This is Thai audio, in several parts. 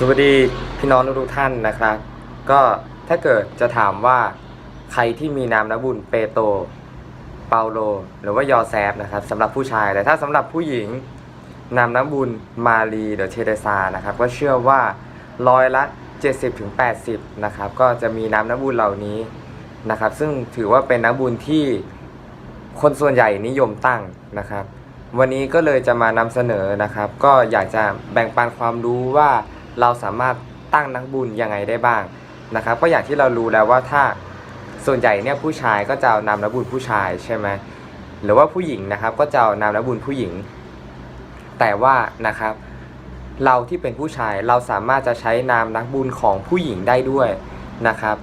สวัสดีพี่น้องทุกท่านนะครับ ก็ถ้าเกิดจะถามว่าใครที่มีนามนบุญเปโตเปาโล หรือว่ายอแซฟนะครับสำหรับผู้ชายแต่ถ้าสำหรับผู้หญิงนามนบุญมารีเดอเทเดซานะครับ ก็เชื่อว่าร้อยละ 70-80นะครับก็จะมีนามนบุญเหล่านี้นะครับ ซึ่งถือว่าเป็นนามบุญที่คนส่วนใหญ่นิยมตั้งนะครับ วันนี้ก็เลยจะมานำเสนอนะครับ ก็อยากจะแบ่งปันความรู้ว่า เราสามารถตั้งนักบุญยังไงได้บ้างนะครับ ก็อย่างที่เรารู้แล้วว่าถ้าส่วนใหญ่เนี่ยผู้ชายก็จะเอานามนักบุญผู้ชายใช่ไหมหรือว่าผู้หญิงนะครับก็จะเอานามนักบุญผู้หญิง แต่ว่านะครับ เราที่เป็นผู้ชายเราสามารถจะใช้นามนักบุญของผู้หญิงได้ด้วยนะครับ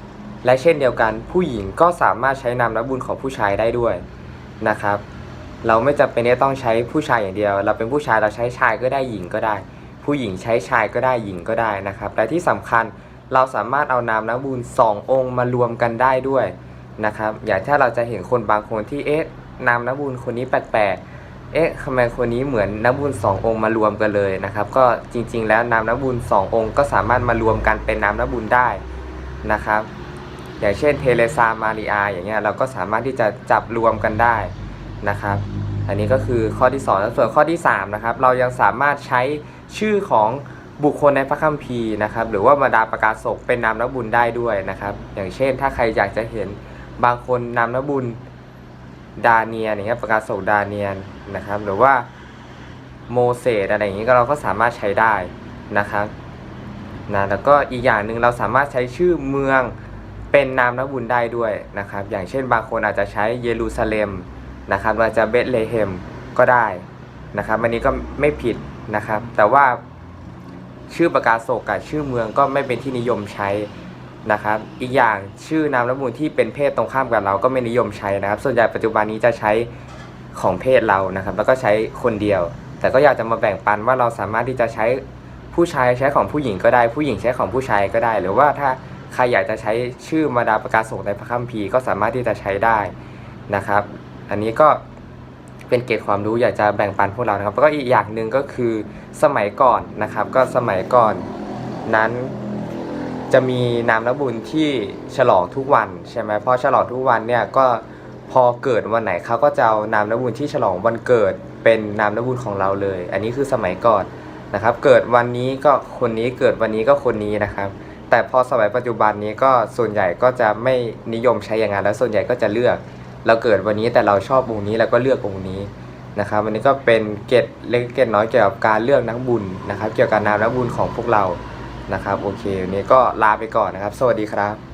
และเช่นเดียวกันผู้หญิงก็สามารถใช้นามนักบุญของผู้ชายได้ด้วยนะครับ เราไม่จำเป็นจะต้องใช้ผู้ชายอย่างเดียว เราเป็นผู้ชายเราใช้ชายก็ได้หญิงก็ได้ ผู้หญิงใช้ชายก็ได้หญิงก็ได้นะครับ และที่สำคัญเราสามารถเอานามนักบุญสององค์มารวมกันได้ด้วยนะครับ อย่างถ้าเราจะเห็นคนบางคนที่เอ๊ะนามนักบุญคนนี้แปลกๆเอ๊ะทำไมคนนี้เหมือนนักบุญสององค์มารวมกันเลยนะครับ ก็จริงๆ แล้วนามนักบุญสององค์ก็สามารถมารวมกันเป็นนามนักบุญได้นะครับ อย่างเช่นเทเลซามาริอาอย่างเงี้ยเราก็สามารถที่จะจับรวมกันได้นะครับ อันนี้ก็คือข้อที่ 2 ส่วนข้อที่3นะครับเรายังสามารถใช้ชื่อของบุคคลในพระคัมภีร์นะครับหรือว่าบรรดาประกาศกเป็นนามนบุญได้ด้วยนะครับอย่างเช่น ถ้าใครอยากจะเห็นบางคนนามนบุญดาเนียนอย่างเงี้ยประกาศกดาเนียนนะครับหรือว่าโมเสสอะไรอย่างงี้ก็เราก็สามารถใช้ได้นะครับนะแล้วก็อีกอย่างหนึ่งเราสามารถใช้ชื่อเมืองเป็นนามนบุญได้ด้วยนะครับ อย่างเช่นบางคนอาจจะใช้เยรูซาเล็ม นะครับเราจะเบธเลเฮมก็ได้นะครับอันนี้ก็ไม่ผิดนะครับ แต่ว่าชื่อประกาศโศกกับชื่อเมืองก็ไม่เป็นที่นิยมใช้นะครับ อีกอย่างชื่อนามนมูลที่เป็นเพศตรงข้ามกับเราก็ไม่นิยมใช้นะครับ ส่วนใหญ่ปัจจุบันนี้จะใช้ของเพศเรานะครับ แล้วก็ใช้คนเดียว แต่ก็อยากจะมาแบ่งปันว่าเราสามารถที่จะใช้ผู้ชายใช้ของผู้หญิงก็ได้ ผู้หญิงใช้ของผู้ชายก็ได้ หรือว่าถ้าใครอยากจะใช้ชื่อมาดาประกาศโศกในพระคัมภีร์ก็สามารถที่จะใช้ได้นะครับ อันนี้ก็เป็นเกร็ดความรู้อยากจะแบ่งปันพวกเรานะครับแล้วก็อีกอย่างหนึ่งก็คือสมัยก่อนนะครับ ก็สมัยก่อนนั้นจะมีนามนบุญที่ฉลองทุกวันใช่ไหมพอฉลองทุกวันเนี่ยก็พอเกิดวันไหนเขาก็จะเอานามนบุญที่ฉลองวันเกิดเป็นนามนบุญของเราเลย อันนี้คือสมัยก่อนนะครับ เกิดวันนี้ก็คนนี้เกิดวันนี้ก็คนนี้นะครับ แต่พอสมัยปัจจุบันนี้ก็ส่วนใหญ่ก็จะไม่นิยมใช้อย่างนั้นแล้วส่วนใหญ่ก็จะเลือก เราเกิดวันนี้แต่เราชอบวงนี้เราก็เลือกวงนี้นะครับวันนี้ก็เป็นเกตเล็กเกตน้อยเกี่ยวกับการเลือกนักบุญนะครับ เกี่ยวกับนามนักบุญของพวกเรานะครับโอเควันนี้ก็ลาไปก่อนนะครับ สวัสดีครับ